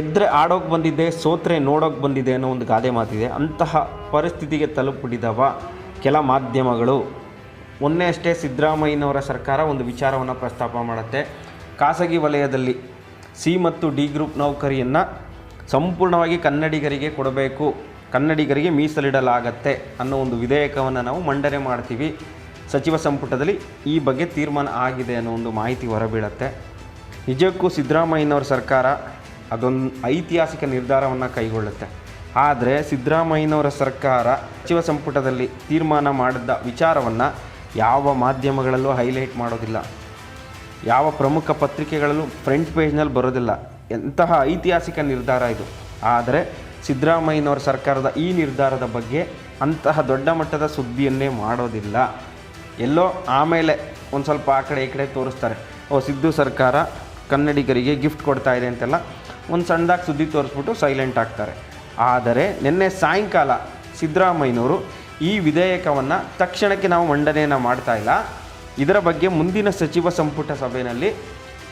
ಗೆದ್ರೆ ಆಡೋಕೆ ಬಂದಿದ್ದೆ, ಸೋತ್ರೆ ನೋಡೋಕೆ ಬಂದಿದೆ ಅನ್ನೋ ಒಂದು ಗಾದೆ ಮಾತಿದೆ. ಅಂತಹ ಪರಿಸ್ಥಿತಿಗೆ ತಲುಪಿಡಿದವ ಕೆಲ ಮಾಧ್ಯಮಗಳು. ಮೊನ್ನೆ ಅಷ್ಟೇ ಸಿದ್ದರಾಮಯ್ಯನವರ ಸರ್ಕಾರ ಒಂದು ವಿಚಾರವನ್ನು ಪ್ರಸ್ತಾಪ ಮಾಡುತ್ತೆ. ಖಾಸಗಿ ವಲಯದಲ್ಲಿ ಸಿ ಮತ್ತು ಡಿ ಗ್ರೂಪ್ ನೌಕರಿಯನ್ನು ಸಂಪೂರ್ಣವಾಗಿ ಕನ್ನಡಿಗರಿಗೆ ಕೊಡಬೇಕು, ಕನ್ನಡಿಗರಿಗೆ ಮೀಸಲಿಡಲಾಗತ್ತೆ ಅನ್ನೋ ಒಂದು ವಿಧೇಯಕವನ್ನು ನಾವು ಮಂಡನೆ ಮಾಡ್ತೀವಿ. ಸಚಿವ ಸಂಪುಟದಲ್ಲಿ ಈ ಬಗ್ಗೆ ತೀರ್ಮಾನ ಆಗಿದೆ ಅನ್ನೋ ಒಂದು ಮಾಹಿತಿ ಹೊರಬೀಳತ್ತೆ. ನಿಜಕ್ಕೂ ಸಿದ್ದರಾಮಯ್ಯನವರ ಸರ್ಕಾರ ಅದೊಂದು ಐತಿಹಾಸಿಕ ನಿರ್ಧಾರವನ್ನು ಕೈಗೊಳ್ಳುತ್ತೆ. ಆದರೆ ಸಿದ್ದರಾಮಯ್ಯನವರ ಸರ್ಕಾರ ಸಚಿವ ಸಂಪುಟದಲ್ಲಿ ತೀರ್ಮಾನ ಮಾಡಿದ ವಿಚಾರವನ್ನು ಯಾವ ಮಾಧ್ಯಮಗಳಲ್ಲೂ ಹೈಲೈಟ್ ಮಾಡೋದಿಲ್ಲ. ಯಾವ ಪ್ರಮುಖ ಪತ್ರಿಕೆಗಳಲ್ಲೂ ಫ್ರಂಟ್ ಪೇಜ್ನಲ್ಲಿ ಬರೋದಿಲ್ಲ. ಎಂತಹ ಐತಿಹಾಸಿಕ ನಿರ್ಧಾರ ಇದು. ಆದರೆ ಸಿದ್ದರಾಮಯ್ಯನವರ ಸರ್ಕಾರದ ಈ ನಿರ್ಧಾರದ ಬಗ್ಗೆ ಅಂತಹ ದೊಡ್ಡ ಮಟ್ಟದ ಸುದ್ದಿಯನ್ನೇ ಮಾಡೋದಿಲ್ಲ. ಎಲ್ಲೋ ಆಮೇಲೆ ಒಂದು ಸ್ವಲ್ಪ ಆ ಕಡೆ ಈ ಕಡೆ ತೋರಿಸ್ತಾರೆ. ಓ, ಸಿದ್ದು ಸರ್ಕಾರ ಕನ್ನಡಿಗರಿಗೆ ಗಿಫ್ಟ್ ಕೊಡ್ತಾ ಇದೆ ಅಂತೆಲ್ಲ ಒಂದು ಸಣ್ಣದಾಗಿ ಸುದ್ದಿ ತೋರಿಸ್ಬಿಟ್ಟು ಸೈಲೆಂಟ್ ಆಗ್ತಾರೆ. ಆದರೆ ನಿನ್ನೆ ಸಾಯಂಕಾಲ ಸಿದ್ದರಾಮಯ್ಯನವರು ಈ ವಿಧೇಯಕವನ್ನು ತಕ್ಷಣಕ್ಕೆ ನಾವು ಮಂಡನೆಯನ್ನು ಮಾಡ್ತಾ ಇಲ್ಲ. ಇದರ ಬಗ್ಗೆ ಮುಂದಿನ ಸಚಿವ ಸಂಪುಟ ಸಭೆಯಲ್ಲಿ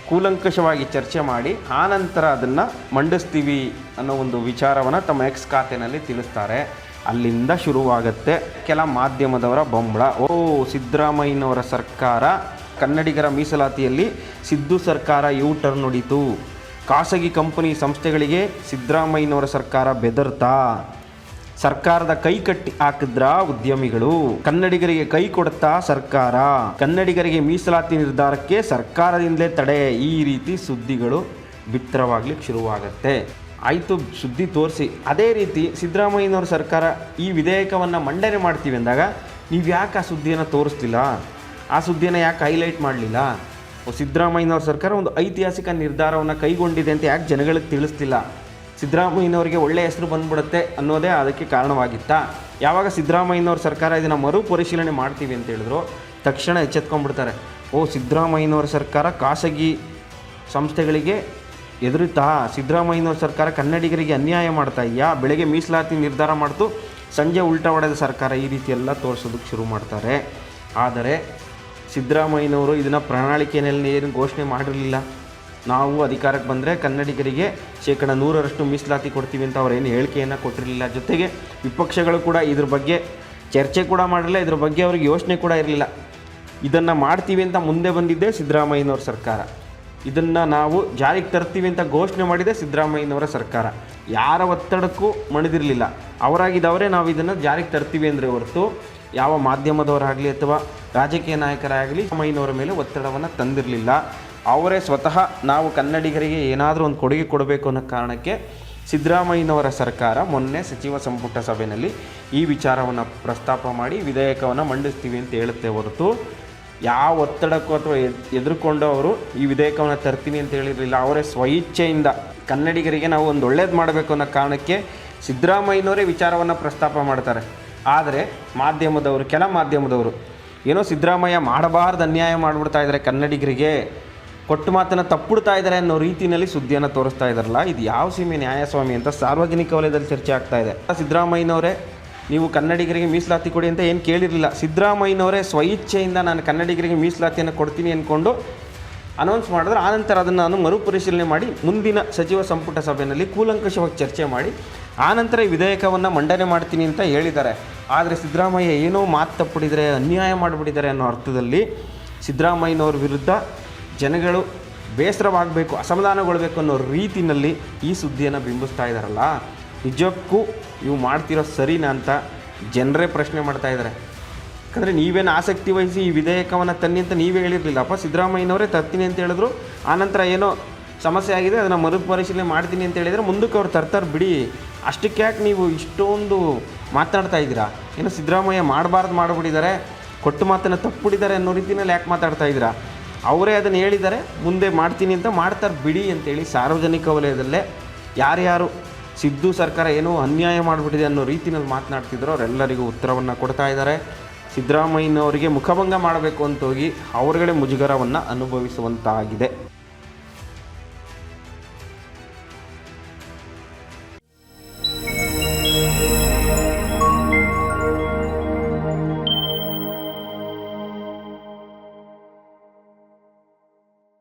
ಕೂಲಂಕಷವಾಗಿ ಚರ್ಚೆ ಮಾಡಿ ಆನಂತರ ಅದನ್ನು ಮಂಡಿಸ್ತೀವಿ ಅನ್ನೋ ಒಂದು ವಿಚಾರವನ್ನು ತಮ್ಮ ಎಕ್ಸ್ ಖಾತೆಯಲ್ಲಿ ತಿಳಿಸ್ತಾರೆ. ಅಲ್ಲಿಂದ ಶುರುವಾಗುತ್ತೆ ಕೆಲ ಮಾಧ್ಯಮದವರ ಬಂಬಳ. ಓ, ಸಿದ್ದರಾಮಯ್ಯನವರ ಸರ್ಕಾರ. ಕನ್ನಡಿಗರ ಮೀಸಲಾತಿಯಲ್ಲಿ ಸಿದ್ದು ಸರ್ಕಾರ ಯೂ ಟರ್ನ್ ಹೊಡಿತು. ಖಾಸಗಿ ಕಂಪನಿ ಸಂಸ್ಥೆಗಳಿಗೆ ಸಿದ್ದರಾಮಯ್ಯನವರ ಸರ್ಕಾರ ಬೆದರ್ತಾ? ಸರ್ಕಾರದ ಕೈ ಕಟ್ಟಿ ಹಾಕಿದ್ರ ಉದ್ಯಮಿಗಳು? ಕನ್ನಡಿಗರಿಗೆ ಕೈ ಕೊಡ್ತಾ ಸರ್ಕಾರ? ಕನ್ನಡಿಗರಿಗೆ ಮೀಸಲಾತಿ ನಿರ್ಧಾರಕ್ಕೆ ಸರ್ಕಾರದಿಂದಲೇ ತಡೆ? ಈ ರೀತಿ ಸುದ್ದಿಗಳು ಬಿತ್ತರವಾಗ್ಲಿಕ್ಕೆ ಶುರುವಾಗತ್ತೆ. ಆಯಿತು, ಸುದ್ದಿ ತೋರಿಸಿ. ಅದೇ ರೀತಿ ಸಿದ್ದರಾಮಯ್ಯನವ್ರ ಸರ್ಕಾರ ಈ ವಿಧೇಯಕವನ್ನು ಮಂಡನೆ ಮಾಡ್ತೀವಿ ಅಂದಾಗ ನೀವು ಯಾಕೆ ಆ ಸುದ್ದಿಯನ್ನು ತೋರಿಸ್ತಿಲ್ಲ ಆ ಸುದ್ದಿಯನ್ನು ಯಾಕೆ ಹೈಲೈಟ್ ಮಾಡಲಿಲ್ಲ? ಸಿದ್ದರಾಮಯ್ಯನವ್ರ ಸರ್ಕಾರ ಒಂದು ಐತಿಹಾಸಿಕ ನಿರ್ಧಾರವನ್ನು ಕೈಗೊಂಡಿದೆ ಅಂತ ಯಾಕೆ ಜನಗಳಿಗೆ ತಿಳಿಸ್ತಿಲ್ಲ ಸಿದ್ದರಾಮಯ್ಯನವರಿಗೆ ಒಳ್ಳೆಯ ಹೆಸರು ಬಂದ್ಬಿಡುತ್ತೆ ಅನ್ನೋದೇ ಅದಕ್ಕೆ ಕಾರಣವಾಗಿತ್ತಾ. ಯಾವಾಗ ಸಿದ್ದರಾಮಯ್ಯನವ್ರ ಸರ್ಕಾರ ಇದನ್ನು ಮರುಪರಿಶೀಲನೆ ಮಾಡ್ತೀವಿ ಅಂತ ಹೇಳಿದ್ರು, ತಕ್ಷಣ ಎಚ್ಚೆತ್ಕೊಂಡ್ಬಿಡ್ತಾರೆ. ಓ, ಸಿದ್ದರಾಮಯ್ಯನವ್ರ ಸರ್ಕಾರ ಖಾಸಗಿ ಸಂಸ್ಥೆಗಳಿಗೆ ಎದುರುತ್ತಾ ಸಿದ್ದರಾಮಯ್ಯನವ್ರ ಸರ್ಕಾರ ಕನ್ನಡಿಗರಿಗೆ ಅನ್ಯಾಯ ಮಾಡ್ತಾ ಇದೆಯಾ? ಬೆಳಗ್ಗೆ ಮೀಸಲಾತಿ ನಿರ್ಧಾರ ಮಾಡ್ತು, ಸಂಜೆ ಉಲ್ಟಾ ಹೊಡೆದ ಸರ್ಕಾರ ಈ ರೀತಿ ಎಲ್ಲ ತೋರಿಸೋದಕ್ಕೆ ಶುರು ಮಾಡ್ತಾರೆ. ಆದರೆ ಸಿದ್ದರಾಮಯ್ಯನವರು ಇದನ್ನು ಪ್ರಣಾಳಿಕೆಯಲ್ಲಿ ಏನು ಘೋಷಣೆ ಮಾಡಿರಲಿಲ್ಲ. ನಾವು ಅಧಿಕಾರಕ್ಕೆ ಬಂದರೆ ಕನ್ನಡಿಗರಿಗೆ ಶೇಕಡ ನೂರರಷ್ಟು ಮೀಸಲಾತಿ ಕೊಡ್ತೀವಿ ಅಂತ ಅವರೇನು ಹೇಳಿಕೆಯನ್ನು ಕೊಟ್ಟಿರಲಿಲ್ಲ. ಜೊತೆಗೆ ವಿಪಕ್ಷಗಳು ಕೂಡ ಇದ್ರ ಬಗ್ಗೆ ಚರ್ಚೆ ಕೂಡ ಮಾಡಿರಲಿಲ್ಲ, ಇದ್ರ ಬಗ್ಗೆ ಅವ್ರಿಗೆ ಯೋಚನೆ ಕೂಡ ಇರಲಿಲ್ಲ. ಇದನ್ನು ಮಾಡ್ತೀವಿ ಅಂತ ಮುಂದೆ ಬಂದಿದ್ದೇ ಸಿದ್ದರಾಮಯ್ಯನವ್ರ ಸರ್ಕಾರ. ಇದನ್ನು ನಾವು ಜಾರಿಗೆ ತರ್ತೀವಿ ಅಂತ ಘೋಷಣೆ ಮಾಡಿದೆ ಸಿದ್ದರಾಮಯ್ಯನವರ ಸರ್ಕಾರ. ಯಾರ ಒತ್ತಡಕ್ಕೂ ಮಣಿದಿರಲಿಲ್ಲ. ಅವರಾಗಿದ್ದವರೇ ನಾವು ಇದನ್ನು ಜಾರಿಗೆ ತರ್ತೀವಿ ಅಂದರೆ ಹೊರತು ಯಾವ ಮಾಧ್ಯಮದವರಾಗಲಿ ಅಥವಾ ರಾಜಕೀಯ ನಾಯಕರಾಗಲಿ ಮೈನವರ ಮೇಲೆ ಒತ್ತಡವನ್ನು ತಂದಿರಲಿಲ್ಲ. ಅವರೇ ಸ್ವತಃ ನಾವು ಕನ್ನಡಿಗರಿಗೆ ಏನಾದರೂ ಒಂದು ಕೊಡುಗೆ ಕೊಡಬೇಕು ಅನ್ನೋ ಕಾರಣಕ್ಕೆ ಸಿದ್ದರಾಮಯ್ಯನವರ ಸರ್ಕಾರ ಮೊನ್ನೆ ಸಚಿವ ಸಂಪುಟ ಸಭೆಯಲ್ಲಿ ಈ ವಿಚಾರವನ್ನು ಪ್ರಸ್ತಾಪ ಮಾಡಿ ವಿಧೇಯಕವನ್ನು ಮಂಡಿಸ್ತೀವಿ ಅಂತ ಹೇಳುತ್ತೆ ಹೊರತು ಯಾವ ಒತ್ತಡಕ್ಕೂ ಅಥವಾ ಎದುರುಕೊಂಡು ಅವರು ಈ ವಿಧೇಯಕವನ್ನು ತರ್ತೀನಿ ಅಂತ ಹೇಳಿರಲಿಲ್ಲ. ಅವರೇ ಸ್ವಇಚ್ಛೆಯಿಂದ ಕನ್ನಡಿಗರಿಗೆ ನಾವು ಒಂದು ಒಳ್ಳೇದು ಮಾಡಬೇಕು ಅನ್ನೋ ಕಾರಣಕ್ಕೆ ಸಿದ್ದರಾಮಯ್ಯನವರೇ ವಿಚಾರವನ್ನು ಪ್ರಸ್ತಾಪ ಮಾಡ್ತಾರೆ. ಆದರೆ ಮಾಧ್ಯಮದವರು, ಕೆಲ ಮಾಧ್ಯಮದವರು ಏನೋ ಸಿದ್ದರಾಮಯ್ಯ ಮಾಡಬಾರ್ದು ಅನ್ಯಾಯ ಮಾಡಿಬಿಡ್ತಾ ಇದ್ದಾರೆ ಕನ್ನಡಿಗರಿಗೆ. ಕೊಟ್ಟು ಮಾತನ್ನು ತಪ್ಪುಡ್ತಾ ಇದ್ದಾರೆ ಅನ್ನೋ ರೀತಿಯಲ್ಲಿ ಸುದ್ದಿಯನ್ನು ತೋರಿಸ್ತಾ ಇದ್ದಾರಲ್ಲ, ಇದು ಯಾವ ಸೀಮೆ ನ್ಯಾಯಸ್ವಾಮಿ ಅಂತ ಸಾರ್ವಜನಿಕ ವಲಯದಲ್ಲಿ ಚರ್ಚೆ ಆಗ್ತಾ ಇದೆ. ಸಿದ್ದರಾಮಯ್ಯನವರೇ, ನೀವು ಕನ್ನಡಿಗರಿಗೆ ಮೀಸಲಾತಿ ಕೊಡಿ ಅಂತ ಏನು ಕೇಳಿರಲಿಲ್ಲ. ಸಿದ್ದರಾಮಯ್ಯನವರೇ ಸ್ವಇಚ್ಛೆಯಿಂದ ನಾನು ಕನ್ನಡಿಗರಿಗೆ ಮೀಸಲಾತಿಯನ್ನು ಕೊಡ್ತೀನಿ ಅಂದ್ಕೊಂಡು ಅನೌನ್ಸ್ ಮಾಡಿದ್ರೆ ಆನಂತರ ಅದನ್ನು ನಾನು ಮರುಪರಿಶೀಲನೆ ಮಾಡಿ ಮುಂದಿನ ಸಚಿವ ಸಂಪುಟ ಸಭೆಯಲ್ಲಿ ಕೂಲಂಕಷವಾಗಿ ಚರ್ಚೆ ಮಾಡಿ ಆನಂತರ ಈ ವಿಧೇಯಕವನ್ನು ಮಂಡನೆ ಮಾಡ್ತೀನಿ ಅಂತ ಹೇಳಿದ್ದಾರೆ. ಆದರೆ ಸಿದ್ದರಾಮಯ್ಯ ಏನೋ ಮಾತು ತಪ್ಪಿಡಿದರೆ, ಅನ್ಯಾಯ ಮಾಡಿಬಿಟ್ಟಿದ್ದಾರೆ ಅನ್ನೋ ಅರ್ಥದಲ್ಲಿ ಸಿದ್ದರಾಮಯ್ಯನವ್ರ ವಿರುದ್ಧ ಜನಗಳು ಬೇಸರವಾಗಬೇಕು, ಅಸಮಾಧಾನಗೊಳ್ಬೇಕು ಅನ್ನೋ ರೀತಿಯಲ್ಲಿ ಈ ಸುದ್ದಿಯನ್ನು ಬಿಂಬಿಸ್ತಾ ಇದ್ದಾರಲ್ಲ. ನಿಜಕ್ಕೂ ಇವು ಮಾಡ್ತಿರೋ ಸರಿನಾ ಅಂತ ಜನರೇ ಪ್ರಶ್ನೆ ಮಾಡ್ತಾ ಇದ್ದಾರೆ. ಯಾಕಂದರೆ ನೀವೇನು ಆಸಕ್ತಿ ವಹಿಸಿ ಈ ವಿಧೇಯಕವನ್ನು ತನ್ನಿ ಅಂತ ನೀವೇ ಹೇಳಿರಲಿಲ್ಲಪ್ಪ ಸಿದ್ದರಾಮಯ್ಯನವರೇ ತರ್ತೀನಿ ಅಂತ ಹೇಳಿದ್ರು. ಆನಂತರ ಏನೋ ಸಮಸ್ಯೆ ಆಗಿದೆ, ಅದನ್ನು ಮರುಪರಿಶೀಲನೆ ಮಾಡ್ತೀನಿ ಅಂತ ಹೇಳಿದರೆ ಮುಂದಕ್ಕೆ ಅವ್ರು ತರ್ತಾರೆ ಬಿಡಿ. ಅಷ್ಟಕ್ಕೆ ಯಾಕೆ ನೀವು ಇಷ್ಟೊಂದು ಮಾತನಾಡ್ತಾ ಇದ್ದೀರಾ? ಏನೋ ಸಿದ್ದರಾಮಯ್ಯ ಮಾಡಬಾರ್ದು ಮಾಡಿಬಿಟ್ಟಿದ್ದಾರೆ, ಕೊಟ್ಟು ಮಾತನ್ನು ತಪ್ಪುಬಿಟ್ಟಿದ್ದಾರೆ ಅನ್ನೋ ರೀತಿಯಲ್ಲಿ ಯಾಕೆ ಮಾತಾಡ್ತಾ ಇದ್ದೀರಾ? ಅವರೇ ಅದನ್ನು ಹೇಳಿದ್ದಾರೆ, ಮುಂದೆ ಮಾಡ್ತೀನಿ ಅಂತ ಮಾಡ್ತಾರೆ ಬಿಡಿ ಅಂತೇಳಿ ಸಾರ್ವಜನಿಕ ವಲಯದಲ್ಲೇ ಯಾರ್ಯಾರು ಸಿದ್ದು ಸರ್ಕಾರ ಏನೋ ಅನ್ಯಾಯ ಮಾಡಿಬಿಟ್ಟಿದೆ ಅನ್ನೋ ರೀತಿಯಲ್ಲಿ ಮಾತನಾಡ್ತಿದ್ರು ಅವರೆಲ್ಲರಿಗೂ ಉತ್ತರವನ್ನು ಕೊಡ್ತಾ ಇದ್ದಾರೆ. ಸಿದ್ದರಾಮಯ್ಯನವರಿಗೆ ಮುಖಭಂಗ ಮಾಡಬೇಕು ಅಂತ ಹೋಗಿ ಅವರುಗಳೇ ಮುಜುಗರವನ್ನು ಅನುಭವಿಸುವಂತಾಗಿದೆ.